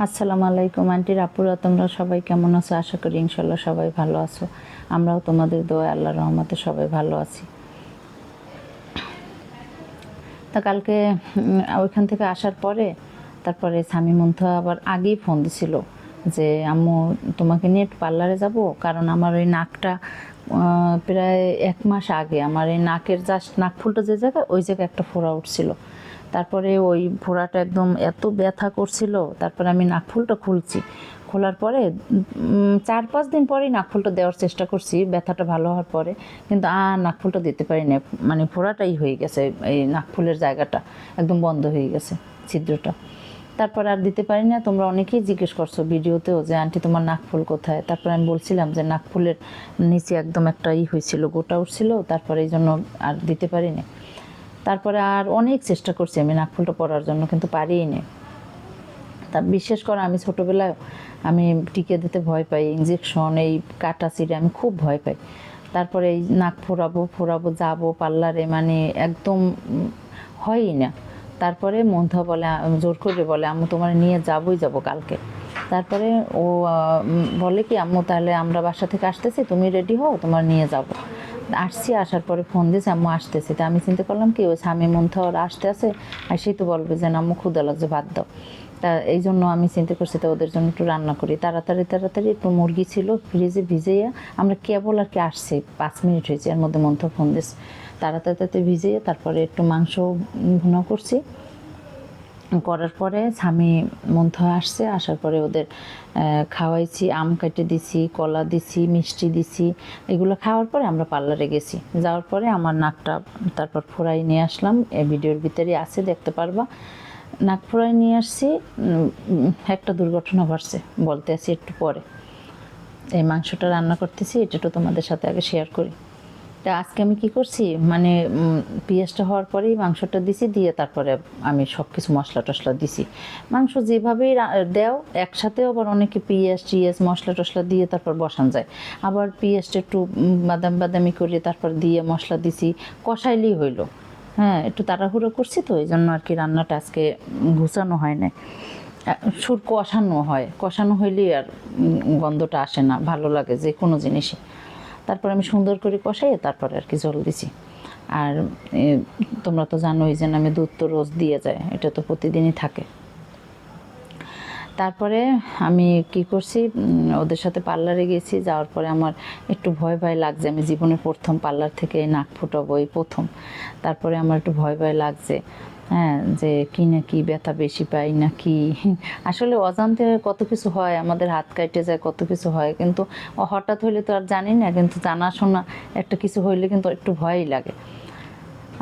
আসসালামু আলাইকুম আন্টির আপুরা তোমরা সবাই কেমন আছো? আশা করি ইনশাল্লাহ সবাই ভালো আছো। আমরাও তোমাদের দোয়া আল্লাহ রহমতে সবাই ভালো আছি। তা কালকে ওইখান থেকে আসার পরে, তারপরে স্বামী মন্থা আবার আগেই ফোন দিছিল যে, আম্মু, তোমাকে নিয়ে একটু পার্লারে যাব? কারণ আমার ওই নাকটা প্রায় এক মাস আগে, আমার এই নাকের জাস্ট নাক ফুলটা যে জায়গায়, ওই জায়গায় একটা ফোড়া উঠছিল। তারপরে ওই ফোড়াটা একদম এত ব্যথা করছিল, তারপরে আমি নাকফুলটা খুলছি। খোলার পরে চার পাঁচ দিন পরেই নাকফুলটা দেওয়ার চেষ্টা করছি, ব্যথাটা ভালো হওয়ার পরে। কিন্তু আর নাকফুলটা দিতে পারি না মানে ফোড়াটাই হয়ে গেছে, এই নাকফুলের জায়গাটা একদম বন্ধ হয়ে গেছে, ছিদ্রটা। তারপর আর দিতে পারি না, তোমরা অনেকেই জিজ্ঞেস করছ ভিডিওতেও যে, আন্টি, তোমার নাকফুল কোথায়? তারপর আমি বলছিলাম যে, নাকফুলের নিচে একদম একটা ই হয়েছিল, গোটা উঠছিল, তারপরে এই জন্য আর দিতে পারি না তারপরে আর অনেক চেষ্টা করছি আমি নাকফুলটা পরার জন্য, কিন্তু পারিই না। তা বিশেষ করে, আমি ছোটোবেলায় আমি টিকে দিতে ভয় পাই ইঞ্জেকশন এই কাটা চিড়ে আমি খুব ভয় পাই। তারপরে এই নাক ফোরাবো ফোরাবো, যাব পার্লারে মানে একদম হয়ই না। তারপরে মন্থা বলে, জোর করে বলে, আম্মু, তোমার নিয়ে যাবোই যাব কালকে। তারপরে ও বলে কি, আম্মু, তাহলে আমরা বাসা থেকে আসতেছি, তুমি রেডি হও, তোমার নিয়ে যাব। আসছি, আসার পরে ফোন দিয়েছে আম্মু আসতেছি। তা আমি চিন্তা করলাম কি, ওই স্বামী মন্থর আসতে আছে, আর সে তো বলবে যে, না, আম্মু ক্ষুদা লাগছে ভাত দাও। তা এই জন্য আমি চিন্তা করছি, তো ওদের জন্য একটু রান্না করি। তাড়াতাড়ি তাড়াতাড়ি একটু মুরগি ছিল, ফ্রিজে ভিজাইয়া, আমরা কেবল আর কি আসছি, পাঁচ মিনিট হয়েছে, এর মধ্যে মন্থর ফোন দিয়েছে তাড়াতাড়ি তাড়াতাড়ি ভিজিয়ে তারপরে একটু মাংস ভুনা করছি। করার পরে স্বামী মন্থ আসছে, আসার পরে ওদের খাওয়াইছি, আম কেটে দিছি, কলা দিছি, মিষ্টি দিছি, এগুলো খাওয়ার পরে আমরা পার্লারে গেছি। যাওয়ার পরে আমার নাকটা তারপর ফোড়াই নিয়ে আসলাম এই ভিডিওর ভিতরে আছে, দেখতে পারবা। নাক ফোড়াই নিয়ে আসছি একটা দুর্ঘটনা ঘটছে, বলতে আছি একটু পরে। এই মাংসটা রান্না করতেছি, এটা তো তোমাদের সাথে আগে শেয়ার করি। তা আজকে আমি কি করছি? মানে পেঁয়াজটা হওয়ার পরেই মাংসটা দিছি, দিয়ে তারপরে আমি সব কিছু মশলা টশলা দিছি। মাংস যেভাবেই দেও, একসাথেও আবার অনেকে পেঁয়াজ টিয়াজ মশলা টশলা দিয়ে তারপর বসান যায়। আবার পেঁয়াজটা একটু বাদাম বাদামি করে তারপর দিয়ে মশলা দিছি, কষাইলেই হইল। হ্যাঁ একটু তাড়াহুড়ো করছি তো, এই জন্য আর কি রান্নাটা আজকে ঘুচানো হয় না সুর কষানো হয়। কষানো হইলেই আর গন্ধটা আসে না, ভালো লাগে যে কোনো জিনিসই। তারপর আমি সুন্দর করে কষাই তারপরে আর কি জল দিছি। আর তোমরা তো জানোই যে আমি দুধ তো রোজ দিয়ে যায়, এটা তো প্রতিদিনই থাকে। তারপরে আমি কি করছি ওদের সাথে পার্লারে গেছি, যাওয়ার পরে আমার একটু ভয় ভয় লাগছে। আমি জীবনের প্রথম পার্লার থেকে নাক ফুটাবো, এই প্রথম। তারপরে আমার একটু ভয় ভয় লাগছে। হ্যাঁ যে কি না কি ব্যথা বেশি পাই না কি? আসলে অজান্তে কত কিছু হয়, আমাদের হাত কাটে যায়, কত কিছু হয়। কিন্তু হঠাৎ হইলে তো আর জানি না, কিন্তু জানাশোনা একটা কিছু হইলে কিন্তু একটু ভয়ই লাগে।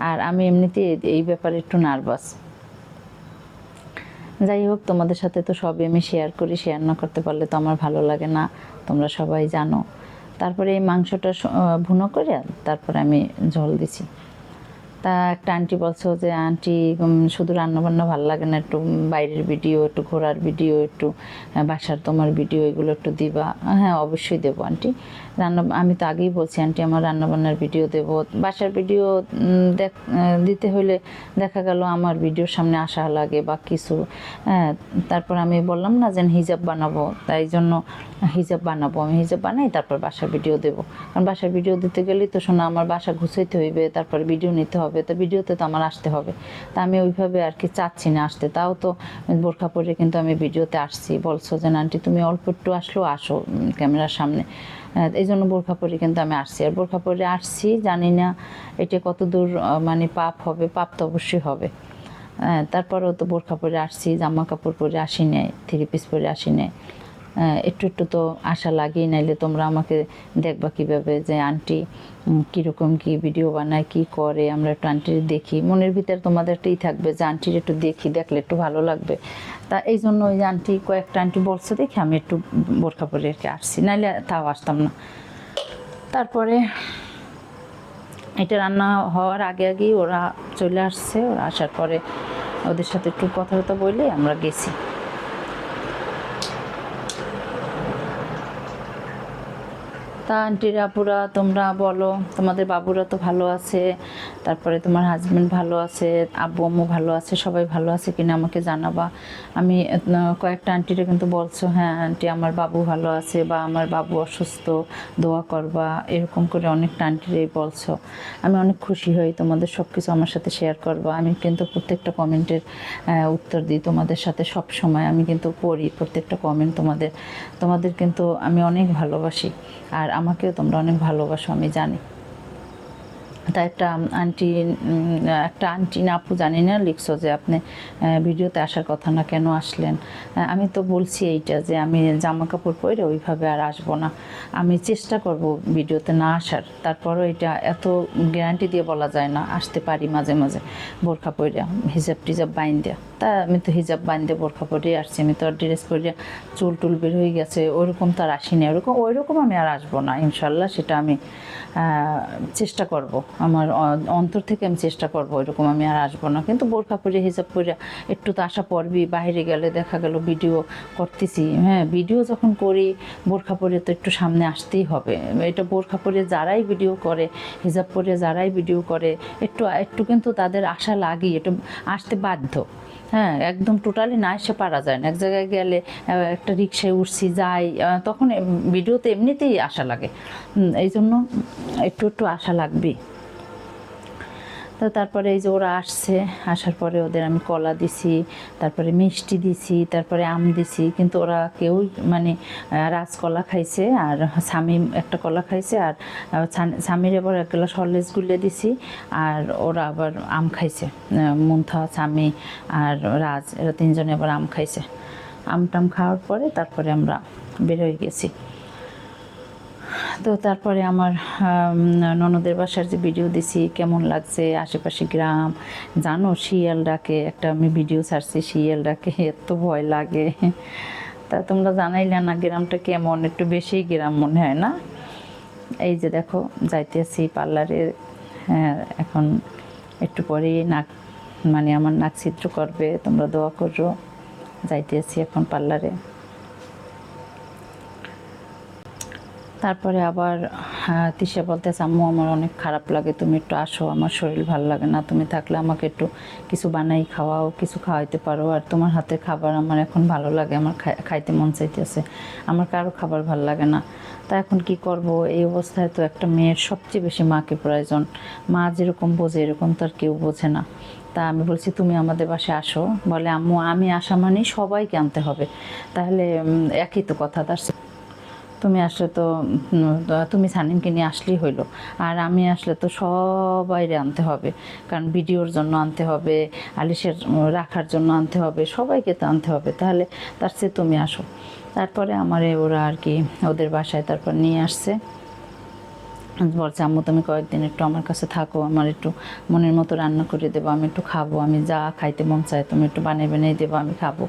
আর আমি এমনিতে এই ব্যাপারে একটু নার্ভাস। যাই হোক, তোমাদের সাথে তো সবই আমি শেয়ার করি শেয়ার না করতে পারলে তো আমার ভালো লাগে না, তোমরা সবাই জানো। তারপরে এই মাংসটা ভুনো করে, তারপরে আমি ঝোল দিছি। তা একটা আন্টি বলছো যে, আন্টি শুধু রান্না বান্না ভালো লাগে না, একটু বাইরের ভিডিও একটু ঘোরার ভিডিও একটু বাসার তোমার ভিডিও এগুলো একটু দিবা। হ্যাঁ অবশ্যই দেবো আন্টি রান্না, আমি তো আগেই বলছি আন্টি আমার রান্না বান্নার ভিডিও দেবো। বাসার ভিডিও দেখ দিতে হলে দেখা গেল আমার ভিডিওর সামনে আসা লাগে বা কিছু। হ্যাঁ তারপর আমি বললাম না যে হিজাব বানাবো, তাই জন্য হিজাব বানাবো আমি হিজাব বানাই তারপর বাসার ভিডিও দেবো। কারণ বাসার ভিডিও দিতে গেলেই তো শোনা আমার বাসা ঘুষাইতে হইবে তারপর ভিডিও নিতে হবে তো ভিডিওতে তো আমার আসতে হবে। তা আমি ওইভাবে আর কি চাচ্ছি না আসতে। তাও তো বোরখা পরে কিন্তু আমি ভিডিওতে আসছি। বলছো যে আন্টি তুমি অল্প একটু আসলেও আসো ক্যামেরার সামনে। এই জন্য বোরখা পরে কিন্তু আমি আসছি। আর বোরখা পরে আসছি জানি না এটা কত দূর মানে পাপ হবে পাপ তো অবশ্যই হবে। তারপরেও তো বোরখা পরে আসছি জামা কাপড় পরে আসি নাই থ্রি পিস পরে আসি আহ, একটু একটু তো আশা লাগেই, নাইলে তোমরা আমাকে দেখবা কীভাবে যে আন্টি কীরকম কি ভিডিও বানায়, কি করে, আমরা একটু আন্টির দেখি। মনের ভিতরে তোমাদের একটাই থাকবে যে আন্টির একটু দেখি, দেখলে একটু ভালো লাগবে। তা এই জন্য ওই আন্টি কয়েকটা আন্টি বলছে, দেখে আমি একটু বোরখা পরে আর কি আসছি। নাইলে তাও আসতাম না। তারপরে এটা রান্না হওয়ার আগে আগেই ওরা চলে আসছে। ওরা আসার পরে ওদের সাথে একটু কথাবার্তা বলে আমরা গেছি। তা আন্টিরা আপুরা তোমরা বলো, তোমাদের বাবুরা তো ভালো আছে, তারপরে তোমার হাজব্যান্ড ভালো আছে, আব্বু আম্মু ভালো আছে, সবাই ভালো আছে কিনা আমাকে জানাবা। আমি কয়েকটা আন্টিরা কিন্তু বলছো হ্যাঁ আন্টি, আমার বাবু ভালো আছে বা আমার বাবু অসুস্থ, দোয়া করবা। এরকম করে অনেকটা আন্টিরাই বলছো। আমি অনেক খুশি হই তোমাদের সব কিছু আমার সাথে শেয়ার করবা। আমি কিন্তু প্রত্যেকটা কমেন্টের উত্তর দিই তোমাদের সাথে সব সময় আমি কিন্তু পড়ি প্রত্যেকটা কমেন্ট তোমাদের। তোমাদের কিন্তু আমি অনেক ভালোবাসি। আর আমাকেও তোমরা অনেক ভালোবাসো আমি জানি। তা একটা আন্টি একটা আন্টি না, আপু জানি না, লিখছো যে আপনি ভিডিওতে আসার কথা না, কেন আসলেন? আমি তো বলছি এইটা যে আমি জামা কাপড় পরে ওইভাবে আর আসব না। আমি চেষ্টা করব ভিডিওতে না আসার। তারপরও এটা এত গ্যারান্টি দিয়ে বলা যায় না, আসতে পারি মাঝে মাঝে। বোরখা পরে হিজাব টিজাব বাইন দেয়া তা আমি তো হিজাব বাইন দিয়ে বোরখা পরে আসছি। আমি তো আর ড্রেস পরে চুল টুল বের হয়ে গেছে, ওরকম তো আর আসিনি। ওরকম, ওইরকম আমি আর আসব না, ইনশাল্লাহ সেটা আমি চেষ্টা করব। আমার অন্তর থেকে আমি চেষ্টা করব, এরকম আমি আর আসব না। কিন্তু বোরখা পরে হিসাব করে একটু তো আসা পড়বি বাইরে গেলে দেখা গেল ভিডিও করতেছি। হ্যাঁ ভিডিও যখন করি, বোরখা পরে তো একটু সামনে আসতেই হবে। এটা বোরখা পরে যারাই ভিডিও করে, হিজাব পরে যারাই ভিডিও করে, একটু একটু কিন্তু তাদের আশা লাগেই। একটু আসতে বাধ্য। হ্যাঁ একদম টোটালি না এসে পারা যায় না। এক জায়গায় গেলে একটা রিক্সায় উঠছি, যাই তখন ভিডিওতে এমনিতেই আশা লাগে। এই জন্য একটু একটু আশা লাগবেই। তো তারপরে এই যে ওরা আসছে আসার পরে ওদের আমি কলা দিছি তারপরে মিষ্টি দিছি তারপরে আম দিছি কিন্তু ওরা কেউই মানে আহ, রাজকলা খাইছে আর স্বামী একটা কলা খাইছে আর স্বামীর এবার এক গ্লাস হরলিক্স গুলে দিছি আর ওরা আবার আম খাইছে মুন্থা স্বামী আর রাজ এরা তিনজনে আবার আম খাইছে। আম টাম খাওয়ার পরে তারপরে আমরা বেরোয় গেছি। তো তারপরে আমার আম, ননদের বাসার যে ভিডিও দিছি কেমন লাগছে আশেপাশে গ্রাম জানো শিয়াল ডাকে একটা আমি ভিডিও ছাড়ছি শিয়াল ডাকে এত ভয় লাগে। তা তোমরা জানাইলে না গ্রামটা কেমন? একটু বেশি গ্রাম মনে হয় না? এই যে দেখো যাইতেছি পার্লারে হ্যাঁ এখন একটু পরেই নাক মানে আমার নাক ছিদ্র করবে তোমরা দোয়া করো। যাইতেছি এখন পার্লারে। তারপরে আবার হ্যাঁ, তিশা বলতেছে আম্মু আমার অনেক খারাপ লাগে তুমি একটু আসো আমার শরীর ভালো লাগে না তুমি থাকলে আমাকে একটু কিছু বানাই খাওয়াও কিছু খাওয়াইতে পারো আর তোমার হাতের খাবার আমার এখন ভালো লাগে আমার খাইতে মন চাইতেছে আমার কারও খাবার ভালো লাগে না। তা এখন কি করব? এই অবস্থায় তো একটা মেয়ের সবচেয়ে বেশি মাকে প্রয়োজন। মা যেরকম বোঝে এরকম তো আর কেউ বোঝে না। তা আমি বলছি তুমি আমাদের বাসায় আসো। বলে আম্মু আমি আসা মানেই সবাইকে আনতে হবে। তাহলে একই তো কথা তার তুমি আসলে তো তুমি সানিমকে নিয়ে আসলেই হইল। আর আমি আসলে তো সবাইরে আনতে হবে, কারণ ভিডিওর জন্য আনতে হবে, আলিশের রাখার জন্য আনতে হবে, সবাইকে তো আনতে হবে। তাহলে তার চেয়ে তুমি আসো। তারপরে আমারে ওরা আর কি ওদের বাসায় তারপর নিয়ে আসছে। বলছে আম্মু তুমি কয়েকদিন একটু আমার কাছে থাকো আমার একটু মনের মতো রান্না করে দেবো আমি একটু খাব আমি যা খাইতে মন চায় তুমি একটু বানিয়ে বানিয়ে দেবো আমি খাব।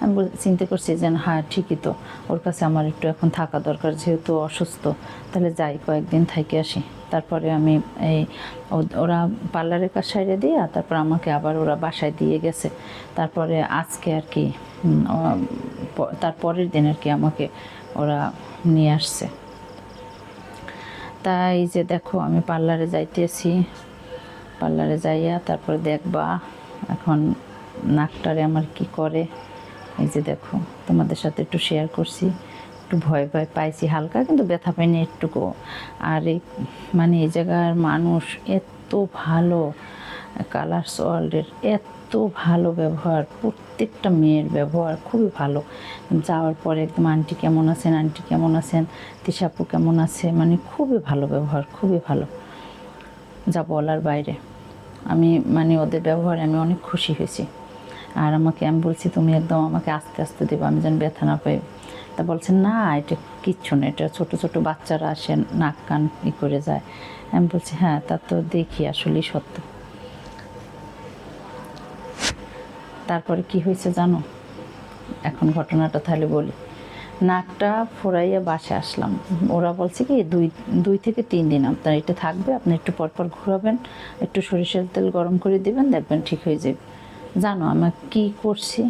আমি চিন্তা করছি যে হ্যাঁ ঠিকই তো ওর কাছে আমার একটু এখন থাকা দরকার যেহেতু অসুস্থ তাহলে যাই কয়েকদিন থেকে আসি। তারপরে আমি এই ওরা পার্লারের কাছে সাইডে দিয়ে তারপর আমাকে আবার ওরা বাসায় দিয়ে গেছে। তারপরে আজকে আর কি উম, ও- প- তার পরের দিন আর কি আমাকে ওরা নিয়ে আসছে। তাই যে দেখো আমি পার্লারে যাইতেছি। পার্লারে যাইয়া তারপরে দেখবা এখন নাকটারে আমার কি করে। এই যে দেখো, তোমাদের সাথে একটু শেয়ার করছি। একটু ভয় ভয় পাইছি, হালকা কিন্তু ব্যথা পাইনি একটুকু। আর এই মানে এই জায়গার মানুষ এত ভালো কালার্স ওয়ার্ল্ডের এত ভালো ব্যবহার, প্রত্যেকটা মেয়ের ব্যবহার খুবই ভালো। যাওয়ার পরে একদম আন্টি কেমন আছেন, আন্টি কেমন আছেন, তিশাপু কেমন আছে মানে খুবই ভালো ব্যবহার, খুবই ভালো। যা বলার বাইরে। আমি মানে ওদের ব্যবহারে আমি অনেক খুশি হয়েছি। আর আমাকে, আমি বলছি, তুমি একদম আমাকে আস্তে আস্তে দেবো, আমি যেন ব্যথা না পাই। তা বলছেন না, এটা কিচ্ছু না, এটা ছোটো ছোটো বাচ্চারা আসে নাক কান ই করে যায়। আমি বলছি হ্যাঁ তা তো দেখি আসলেই সত্য। তারপরে কি হয়েছে জানো? এখন ঘটনাটা তাহলে বলি। নাকটা ফোরাইয়া বাসে আসলাম। ওরা বলছে কি, দুই দুই থেকে তিন দিন আপনার এটা থাকবে, আপনি একটু পরপর ঘোরাবেন, একটু সরিষার তেল গরম করে দেবেন, দেখবেন ঠিক হয়ে যাবে। জানো আমি কি করছি?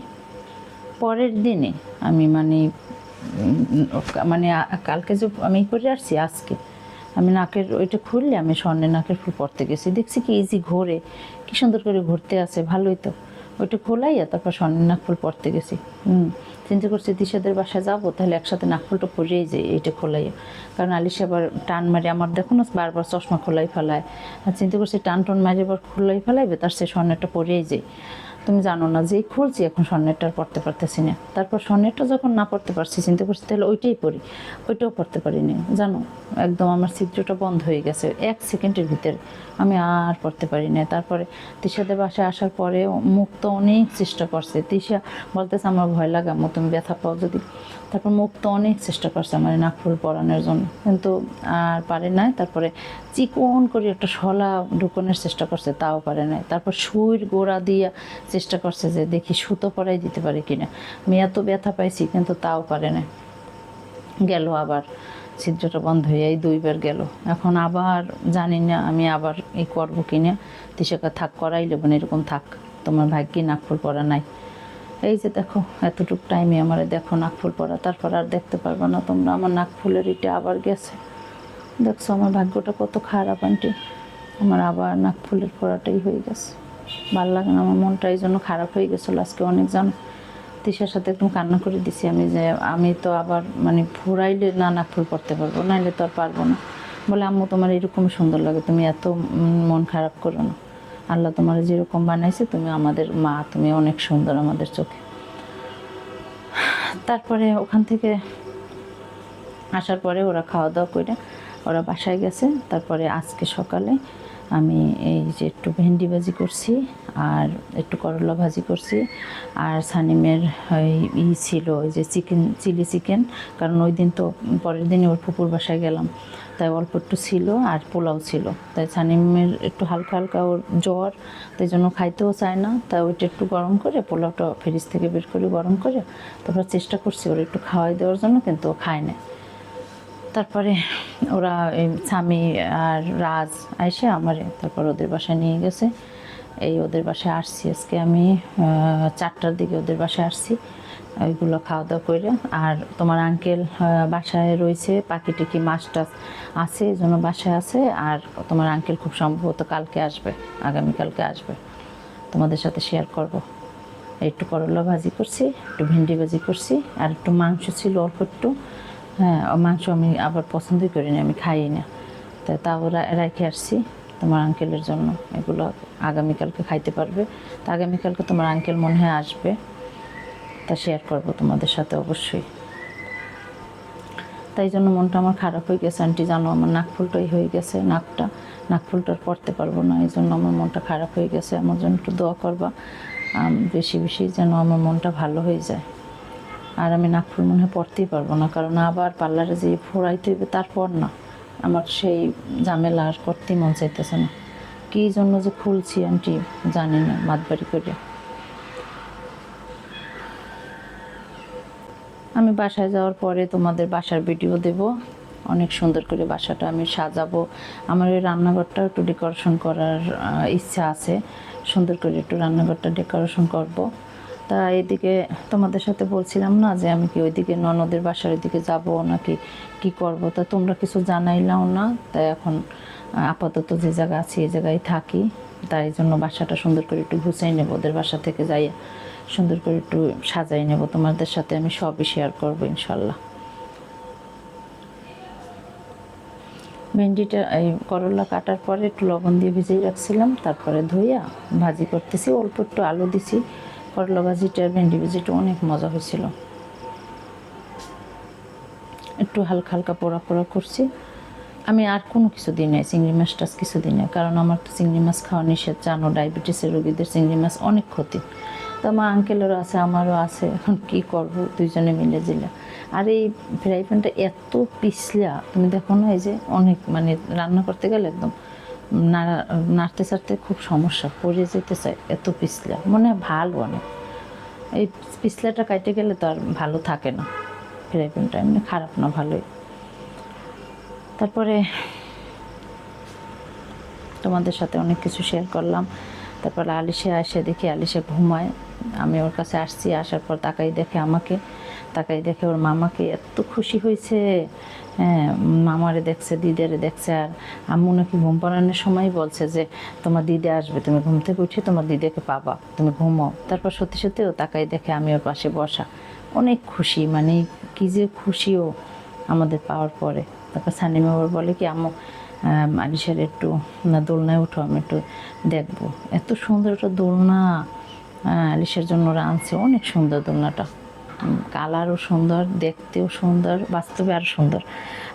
পরের দিনে আমি মানে মানে কালকে যে আমি করে আসছি, আজকে। আমি নাকের ওইটা খুললে আমি স্বর্ণের নাকের ফুল পরতে গেছি। দেখছি কি ইজি ঘোরে, কি সুন্দর করে ঘুরতে আছে ভালোই তো। ওইটা খোলাইয়া তারপর স্বর্ণের নাক পড়তে গেছি। হুম, চিন্তা করছি দিশাদের বাসায় যাব, তাহলে একসাথে নাক ফুলটা পরিয়েই যাই এইটা খোলাইয়া। কারণ আলিশ আবার টান মারি, আমার দেখো না বারবার চশমা খোলাই ফেলায়। আর চিন্তা করছি টান টন মারি আবার খোলাই ফেলাইবে, তার সে স্বর্ণটা পরিয়েই যাই তুমি জানো না যে খুলছি এখন স্বর্ণেরটা পড়তে পারতেছি না। তারপর স্বর্ণেরটা যখন না পড়তে পারছি, চিন্তা করছি তাহলে ওইটাই পড়ি। ওইটাও পড়তে পারিনি। জানো, একদম আমার ছিদ্রটা বন্ধ হয়ে গেছে। এক সেকেন্ডের ভিতরে আমি আর পড়তে পারি না তারপরে তিশাদের বাসায় আসার পরে মুখ তো অনেক চেষ্টা করছে। তিশা বলতেছে, আমার ভয় লাগে তুমি ব্যথা পাও যদি তারপর মুখ তো অনেক চেষ্টা করছে আমার এই নাক ফুল পরানোর জন্য। কিন্তু আর পারে নাই। তারপরে চিকন করে একটা শলা ঢুকানোর চেষ্টা করছে, তাও পারে নাই। তারপর সুইর গোড়া দিয়া চেষ্টা করছে যে দেখি সুতো পরাই দিতে পারে কিনা। আমি এত ব্যথা পাইছি, কিন্তু তাও পারে না গেল আবার। ছিদ্রটা বন্ধ হয়ে দুইবার গেল। এখন আবার জানি না আমি আবার এই করব কিনা। তিসাকা থাক করাই লেবো না, এরকম থাক। তোমার ভাগ্যে নাকফুল পরা নাই। এই যে দেখো, এতটুক টাইমে আমার দেখো নাকফুল পরা তারপর আর দেখতে পারব না তোমরা, আমার নাকফুলের ইটা আবার গেছে। দেখছ আমার ভাগ্যটা কত খারাপ আন্টি আমার আবার নাকফুলের পরাটাই হয়ে গেছে। ভালো লাগে না, আমার মনটা এই জন্য খারাপ হয়ে গেছিল। আজকে অনেক জানো সাথে একদম কান্না করে দিছি আমি যে, আমি তো আবার মানে ফুরাইলে না নাক ফুল পড়তে পারব, নাইলে তো আর পারব না। বলে, আম্মু, তোমার এরকম সুন্দর লাগে, তুমি এত মন খারাপ করো না। আল্লাহ তোমার যেরকম বানাইছে, তুমি আমাদের মা, তুমি অনেক সুন্দর আমাদের চোখে। তারপরে ওখান থেকে আসার পরে ওরা খাওয়া দাওয়া করে ওরা বাসায় গেছে। তারপরে আজকে সকালে আমি এই যে একটু ভেন্ডি ভাজি করছি আর একটু করলা ভাজি করছি। আর সানিমের ই ছিল ওই যে চিকেন, চিলি চিকেন। কারণ ওই দিন তো পরের দিনই ওর পুকুর বাসায় গেলাম। তাই অল্প একটু ছিল আর পোলাও ছিল। তাই সানিমের একটু হালকা হালকা ওর জ্বর, তাই জন্য খাইতেও চায় না। তাই ওইটা একটু গরম করে পোলাওটা ফ্রিজ থেকে বের করে গরম করে তারপর চেষ্টা করছি ওর একটু খাওয়াই দেওয়ার জন্য, কিন্তু ও খায় না তারপরে ওরা স্বামী আর রাজ আইসে আমারে, তারপর ওদের বাসায় নিয়ে গেছে। এই ওদের বাসায় আসছি আজকে আমি চারটার দিকে ওদের বাসায় আসছি, ওইগুলো খাওয়া দাওয়া করে আর তোমার আঙ্কেল বাসায় রয়েছে পাখি টিকি মাছ টাছ আছে, এই জন্য বাসায় আছে। আর তোমার আঙ্কেল খুব সম্ভবত কালকে আসবে, আগামীকালকে আসবে। তোমাদের সাথে শেয়ার করব। একটু করলা ভাজি করছি, একটু ভেন্ডি ভাজি করছি, আর একটু মাংস ছিল অল্প একটু। হ্যাঁ মাংস আমি আবার পছন্দই করি না, আমি খাই না। তাই তাও রেখে আসছি তোমার আঙ্কেলের জন্য। এগুলো আগামীকালকে খাইতে পারবে। তা আগামীকালকে তোমার আঙ্কেল মনে হয় আসবে। তা শেয়ার করব তোমাদের সাথে অবশ্যই। তাই জন্য মনটা আমার খারাপ হয়ে গেছে। আন্টি জানো আমার নাকফুলটাই হয়ে গেছে, নাকটা। নাকফুলটা পড়তে পারব না, এই জন্য আমার মনটা খারাপ হয়ে গেছে। আমার জন্য একটু দোয়া করবা বেশি বেশি যেন আমার মনটা ভালো হয়ে যায়। আর আমি নাকফুল মনে হয় পড়তেই পারব না, কারণ আবার পার্লারে যে ফোড়াইতে হইবে, তারপর না। আমার সেই ঝামেলা আর করতেই মন চাইতেছে না। কী জন্য যে খুলছি আন্টি, জানি না মাতবাড়ি করে। আমি বাসায় যাওয়ার পরে তোমাদের বাসার ভিডিও দেব, অনেক সুন্দর করে বাসাটা আমি সাজাবো। আমার ওই রান্নাঘরটা একটু ডেকোরেশন করার ইচ্ছা আছে, সুন্দর করে একটু রান্নাঘরটা ডেকোরেশন করব। তা এদিকে তোমাদের সাথে বলছিলাম না যে আমি কি ওইদিকে ননদের বাসার ওইদিকে যাব নাকি কি করব? তা তোমরা কিছু জানাইলাও না। তাই এখন আপাতত যে জায়গা আছি এই জায়গায় থাকি। তাই জন্য বাসাটা সুন্দর করে একটু গুছাই নেব, ওদের বাসা থেকে যাইয়া সুন্দর করে একটু সাজাই নেব। তোমাদের সাথে আমি সবই শেয়ার করব ইনশাল্লাহ। ভেন্ডিটা, এই করলা কাটার পরে একটু লবণ দিয়ে ভিজিয়ে রাখছিলাম, তারপরে ধুইয়া ভাজি করতেছি। অল্প একটু আলু দিছি। করলা ভাজিটা ভেন্ডি ভাজিটা অনেক মজা হয়েছিল। একটু হালকা হালকা পোড়া পোড়া করছি। আমি আর কোনো কিছু দিই নাই, চিংড়ি মাছ টাছ কিছু দিই না কারণ আমার তো চিংড়ি মাছ খাওয়া নিষেধ, জানো, ডায়াবেটিসের রোগীদের চিংড়ি মাছ অনেক ক্ষতি। তো আমার আঙ্কেলেরও আছে, আমারও আছে, এখন কি করব, দুইজনে মিলে জিলে। আর এই ফ্রাই প্যানটা এত পিছলা, তুমি দেখো না, এই যে অনেক মানে রান্না করতে গেলে একদম নাড়া, নাড়তে চাড়তে খুব সমস্যা, পড়ে যেতে চায়, এত পিছলা, মনে হয় ভালো অনেক এই পিছলাটা কাটে গেলে তো আর ভালো থাকে না, ফ্রাই প্যানটা এমনি খারাপ না, ভালোই। তারপরে তোমাদের সাথে অনেক কিছু শেয়ার করলাম। তারপরে আলিশে আসে দেখি, আলিশে ঘুমায়, আমি ওর কাছে আসছি, আসার পর তাকাই দেখে আমাকে। তাকাই দেখে ওর মামাকে এত খুশি হয়েছে। হ্যাঁ মামারে দেখছে, দিদারে দেখছে, আর আম্মু নাকি ঘুম পাড়ানোর সময় বলছে যে, তোমার দিদি আসবে, তুমি ঘুম থেকে উঠে তোমার দিদাকে পাবা, তুমি ঘুমাও। তারপর সত্যি সত্যি ও তাকাই দেখে আমি ওর পাশে বসা। অনেক খুশি মানে কি যে খুশিও আমাদের পাওয়ার পরে। তারপর সানিমা আবার বলে কি, আম্মু আলিশার একটু, না, দোলনায় উঠো, আমি একটু দেখব। এত সুন্দর একটা দোলনা আলিশার জন্য ওরা আনছে, অনেক সুন্দর দোলনাটা। কালারও সুন্দর, দেখতেও সুন্দর, বাস্তবে আরও সুন্দর।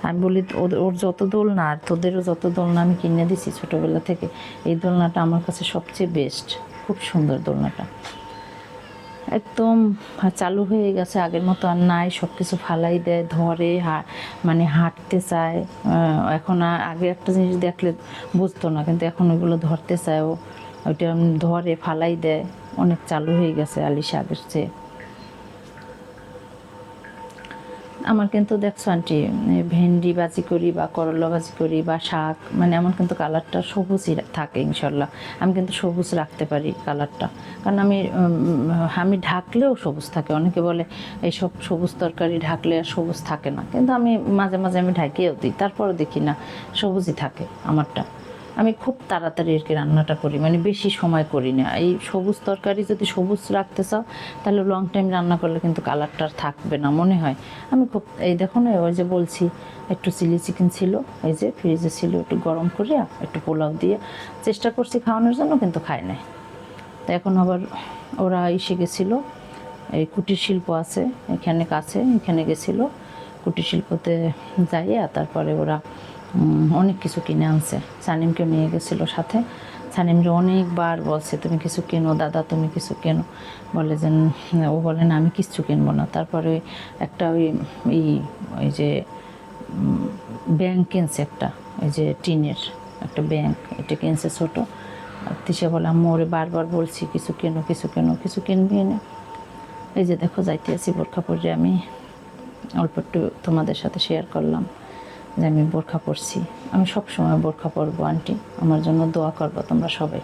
আমি বলি ওর যত দোলনা, আর তোদেরও যত দোলনা আমি কিনে দিছি ছোটোবেলা থেকে, এই দোলনাটা আমার কাছে সবচেয়ে বেস্ট খুব সুন্দর দোলনাটা। একদম চালু হয়ে গেছে, আগের মতো আর নাই সব কিছু ফালাই দেয়, ধরে মানে হাঁটতে চায় এখন আর আগে একটা জিনিস দেখলে বুঝতো না, কিন্তু এখন ওইগুলো ধরতে চায় ও, ওইটা ধরে, ফালাই দেয়, অনেক চালু হয়ে গেছে আলিশা আগের চেয়ে। আমার কিন্তু দেখছ আন্টি ভেন্ডি ভাজি করি বা করলা ভাজি করি বা শাক মানে আমার কিন্তু কালারটা সবুজই থাকে ইনশাল্লাহ। আমি কিন্তু সবুজ রাখতে পারি কালারটা। কারণ আমি আমি ঢাকলেও সবুজ থাকে। অনেকে বলে এইসব সবুজ তরকারি ঢাকলে আর সবুজ থাকে না। কিন্তু আমি মাঝে মাঝে আমি ঢাকিয়েও দিই, তারপরও দেখি না সবুজই থাকে আমারটা। আমি খুব তাড়াতাড়ি আর কি রান্নাটা করি মানে বেশি সময় করি না। এই সবুজ তরকারি যদি সবুজ রাখতে চাও, তাহলে লং টাইম রান্না করলে কিন্তু কালারটা আর থাকবে না, মনে হয়। আমি খুব, এই দেখো না, ওই যে বলছি, একটু চিলি চিকেন ছিল, এই যে ফ্রিজে ছিল, একটু গরম করে একটু পোলাও দিয়ে। চেষ্টা করছি খাওয়ানোর জন্য, কিন্তু খায় নাই। তো এখন আবার ওরা এসে গেছিল, এই কুটির শিল্প আছে, এখানে কাছে, এখানে গেছিল। কুটির শিল্পতে যাইয়া তারপরে ওরা অনেক কিছু কিনে আনছে। সানিমকে নিয়ে গেছিল সাথে। সানিমকে অনেকবার বলছে, তুমি কিছু কেনো দাদা, তুমি কিছু কেনো? বলে যে, ও বলে, না, আমি কিচ্ছু কিনবো না। তারপরে একটা ওই ওই যে ব্যাংক কিনছে একটা, ওই যে টিনের একটা ব্যাংক, এটা কিনছে ছোটো। তিশা বলে, আম্মু, ওরে বারবার বলছি, কিছু কেনো কিছু কেনো, কিছু কিনবি না। এই যে দেখো যাইতে আছি বোরখা পরে আমি। অল্প একটু তোমাদের সাথে শেয়ার করলাম। যে আমি বোরখা পরছি। আমি সব সময় বোরখা পরবো, আন্টি। আমার জন্য দোয়া করব তোমরা সবাই।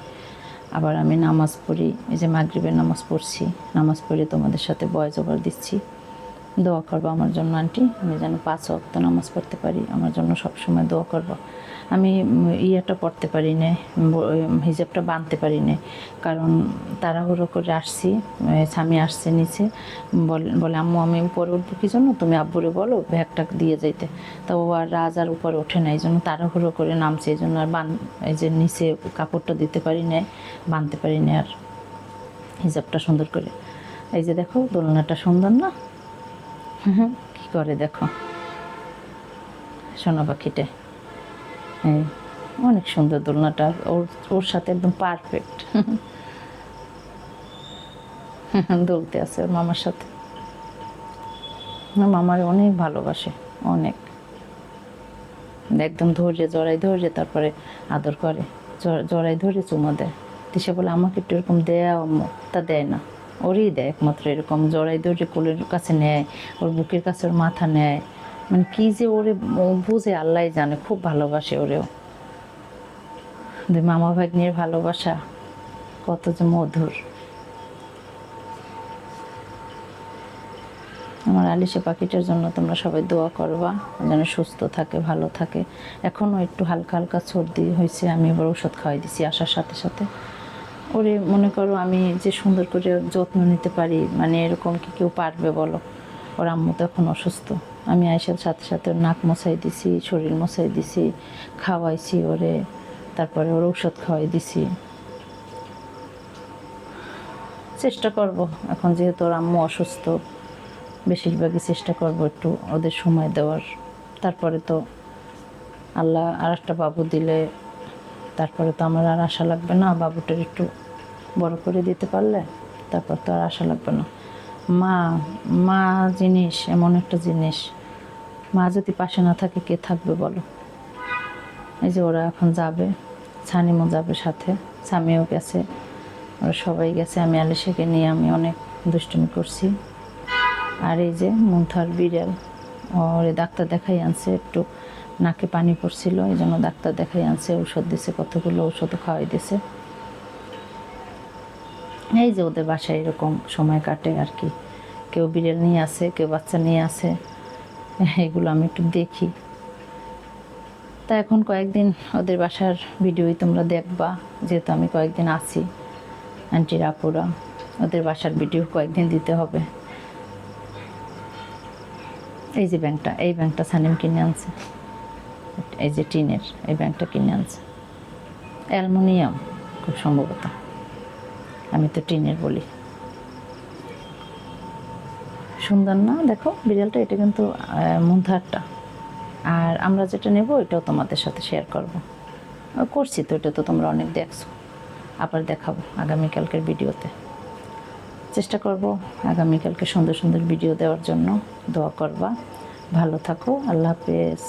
আবার আমি নামাজ পড়ি, এই যে মাগরীবের নামাজ পড়ছি, নামাজ পড়ে তোমাদের সাথে বয়স ওভার দিচ্ছি। দোয়া করব আমার জন্য, আন্টি। আমি যেন পাঁচ অক্ত নামাজ পড়তে পারি, আমার জন্য সবসময় দোয়া করব। আমি ইয়েটা পড়তে পারি না হিজাবটা বাঁধতে পারি না। কারণ তাড়াহুড়ো করে আসছি স্বামী আসছে নিচে, বলে বলে, আম্মু, আমি উপরে উঠবো কি জন্য? তুমি আব্বুরে বলো, ব্যাগটা দিয়ে যাইতে। তা ও আর রাজ আর উপরে ওঠে না এই জন্য তাড়াহুড়ো করে নামছে এই জন্য আর বান, এই যে নিচে কাপড়টা দিতে পারি না বাঁধতে পারি না আর হিজাবটা সুন্দর করে। এই যে দেখো, দোলনাটা সুন্দর না? হুম, কি করে দেখো? সোনা পাখিটা। অনেক সুন্দর দোলনাটা ওর ওর সাথে একদম পারফেক্ট দৌড়তে আছে ওর মামার সাথে। মামার অনেক ভালোবাসে অনেক। একদম ধৈর্য জড়াই ধৈর্য তারপরে আদর করে। জড়াই ধরে চুমো দেয়। দিশা বলে আমাকে একটু এরকম দেয় তা দেয় না। ওরই দেয় একমাত্র এরকম, জড়াই ধৈর্য কোলের কাছে নেয়, ওর বুকের কাছে ওর মাথা নেয়। মানে কি যে ওরে বুঝে, আল্লাহ জানে, খুব ভালোবাসে ওরেও। দুই মামা ভাগ্নির ভালোবাসা, কত যে মধুর। আমার আলিশে পাখিটার জন্য তোমরা সবাই দোয়া করবা, যেন সুস্থ থাকে, ভালো থাকে। এখনও একটু হালকা হালকা সর্দি হয়েছে, আমি এবার ওষুধ খাওয়াই দিছি আসার সাথে সাথে। ওরে মনে করো আমি যে সুন্দর করে যত্ন নিতে পারি মানে এরকম কি কেউ পারবে বলো? ওর আম্মু তো এখন অসুস্থ। আমি আইসার সাথে সাথে নাক মশাই দিছি, শরীর মশাই দিছি, খাওয়াইছি ওরে, তারপরে ওর ঔষধ খাওয়াই দিছি। চেষ্টা করব। এখন যেহেতু ওর আম্মু অসুস্থ, বেশিরভাগই চেষ্টা করব একটু ওদের সময় দেওয়ার। তারপরে তো আল্লাহ আর একটা বাবু দিলে তারপরে তো আমার আর আশা লাগবে না, বাবুটার একটু বড় করে দিতে পারলে তারপর তো আর আশা লাগবে না। মা মা জিনিস, এমন একটা জিনিস। মা যদি পাশে না থাকে কে থাকবে বলো? এই যে ওরা এখন যাবে ছানিমও যাবে সাথে স্বামীও গেছে, ওরা সবাই গেছে, আমি আলিশাকে নিয়ে আমি অনেক দুষ্টুমি করছি। আর এই যে মুন্থার বিড়াল, ওরে ডাক্তার দেখাই আনছে একটু। নাকে পানি পড়ছিল এই জন্য ডাক্তার দেখাই আনছে, ঔষধ দিছে, কতগুলো ঔষধও খাওয়াই দিছে। এই যে ওদের বাসায় এরকম সময় কাটে আর কি। কেউ বিড়াল নিয়ে আসে, কেউ বাচ্চা নিয়ে আসে, এগুলো আমি একটু দেখি। তা এখন কয়েকদিন ওদের বাসার ভিডিওই তোমরা দেখবা, যেহেতু আমি কয়েকদিন আছি আন্টির আপুরা ওদের বাসার ভিডিও কয়েকদিন দিতে হবে। এই যে ব্যাংকটা, এই ব্যাংকটা সানিম কিনে আনছে। এই যে টিনের, এই ব্যাংকটা কিনে আনছে। অ্যালমোনিয়াম, খুব সম্ভবত। আমি তো টিনের বলি। সুন্দর না? দেখো, বিড়ালটা এটা কিন্তু মুন্থারটা আর আমরা যেটা নেব এটাও তোমাদের সাথে শেয়ার করব। করছি তো, এটা তো তোমরা অনেক দেখছ। আবার দেখাবো আগামীকালকের ভিডিওতে। চেষ্টা করব আগামীকালকে সুন্দর সুন্দর ভিডিও দেওয়ার জন্য। দোয়া করবা। ভালো থাকো, আল্লাহ হাফেজ।